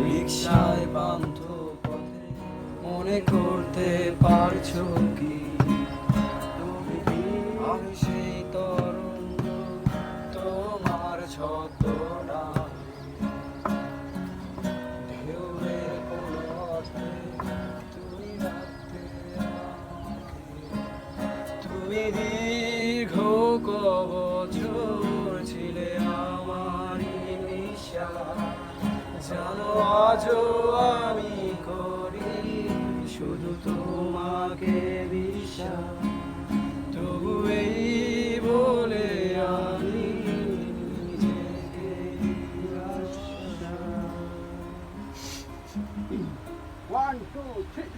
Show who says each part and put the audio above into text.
Speaker 1: রিক্সায় বান্ধ পথে মনে করতে পারছ কি? আমি সেই তরুণ, তোমার ছত তুমি দীর্ঘ কবছর আজও আমি করি শুধু তোমাকে বিশ্বাস তবু এই বলে আমি One, two, three.